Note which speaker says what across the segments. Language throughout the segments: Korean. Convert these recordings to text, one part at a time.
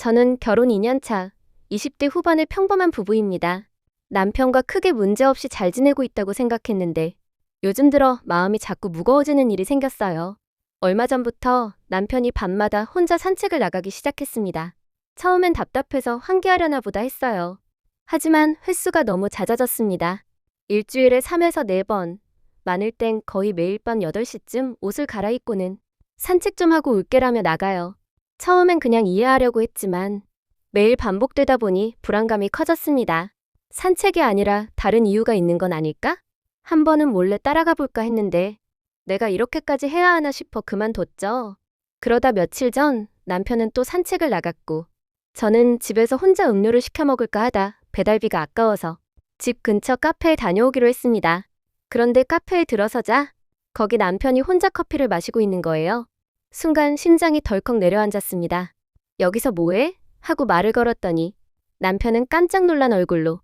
Speaker 1: 저는 결혼 2년차, 20대 후반의 평범한 부부입니다. 남편과 크게 문제없이 잘 지내고 있다고 생각했는데 요즘 들어 마음이 자꾸 무거워지는 일이 생겼어요. 얼마 전부터 남편이 밤마다 혼자 산책을 나가기 시작했습니다. 처음엔 답답해서 환기하려나 보다 했어요. 하지만 횟수가 너무 잦아졌습니다. 일주일에 3에서 4번, 많을 땐 거의 매일 밤 8시쯤 옷을 갈아입고는 산책 좀 하고 올게라며 나가요. 처음엔 그냥 이해하려고 했지만 매일 반복되다 보니 불안감이 커졌습니다. 산책이 아니라 다른 이유가 있는 건 아닐까? 한 번은 몰래 따라가 볼까 했는데 내가 이렇게까지 해야 하나 싶어 그만뒀죠. 그러다 며칠 전 남편은 또 산책을 나갔고 저는 집에서 혼자 음료를 시켜 먹을까 하다 배달비가 아까워서 집 근처 카페에 다녀오기로 했습니다. 그런데 카페에 들어서자 거기 남편이 혼자 커피를 마시고 있는 거예요. 순간 심장이 덜컥 내려앉았습니다. 여기서 뭐해? 하고 말을 걸었더니 남편은 깜짝 놀란 얼굴로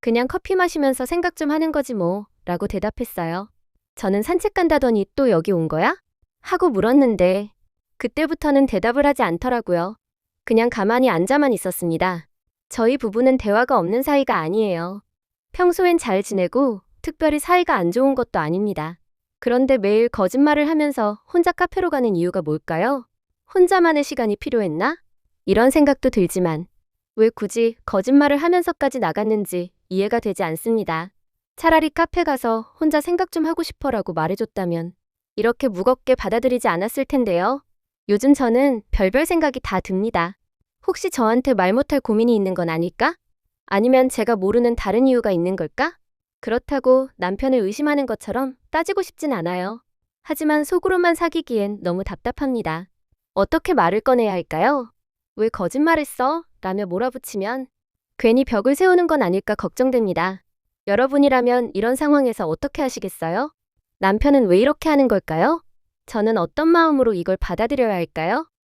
Speaker 1: 그냥 커피 마시면서 생각 좀 하는 거지 뭐 라고 대답했어요. 저는 산책 간다더니 또 여기 온 거야? 하고 물었는데 그때부터는 대답을 하지 않더라고요. 그냥 가만히 앉아만 있었습니다. 저희 부부는 대화가 없는 사이가 아니에요. 평소엔 잘 지내고 특별히 사이가 안 좋은 것도 아닙니다. 그런데 매일 거짓말을 하면서 혼자 카페로 가는 이유가 뭘까요? 혼자만의 시간이 필요했나? 이런 생각도 들지만 왜 굳이 거짓말을 하면서까지 나갔는지 이해가 되지 않습니다. 차라리 카페 가서 혼자 생각 좀 하고 싶어라고 말해줬다면 이렇게 무겁게 받아들이지 않았을 텐데요. 요즘 저는 별별 생각이 다 듭니다. 혹시 저한테 말 못할 고민이 있는 건 아닐까? 아니면 제가 모르는 다른 이유가 있는 걸까? 그렇다고 남편을 의심하는 것처럼 따지고 싶진 않아요. 하지만 속으로만 사귀기엔 너무 답답합니다. 어떻게 말을 꺼내야 할까요? 왜 거짓말했어? 라며 몰아붙이면 괜히 벽을 세우는 건 아닐까 걱정됩니다. 여러분이라면 이런 상황에서 어떻게 하시겠어요? 남편은 왜 이렇게 하는 걸까요? 저는 어떤 마음으로 이걸 받아들여야 할까요?